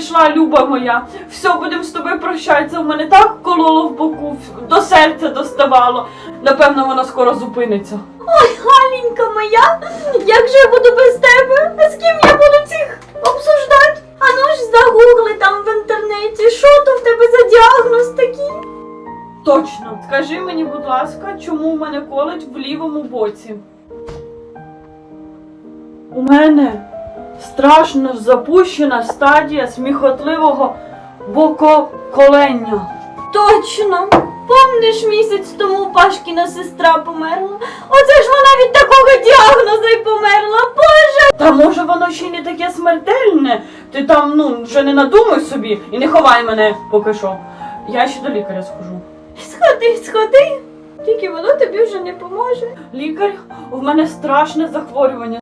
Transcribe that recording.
прийшла, люба моя. Все, будемо з тобою прощатися. У мене так кололо в боку, до серця доставало. Напевно, воно скоро зупиниться. Ой, Галенька моя, як же я буду без тебе? А з ким я буду цих обсуждати? А ну ж загугли там в інтернеті, що то в тебе за діагноз такий? Точно. Скажи мені, будь ласка, чому в мене колить в лівому боці? У мене страшно запущена стадія сміхотливого бококолення. Точно. Помниш, місяць тому Пашкіна сестра померла? Оце ж вона від такого діагноза й померла. Боже! Та може воно ще й не таке смертельне? Ти там, ну, вже не надумай собі і не ховай мене поки що. Я ще до лікаря схожу. Сходи, сходи. Тільки воно тобі вже не поможе. Лікар, у мене страшне захворювання.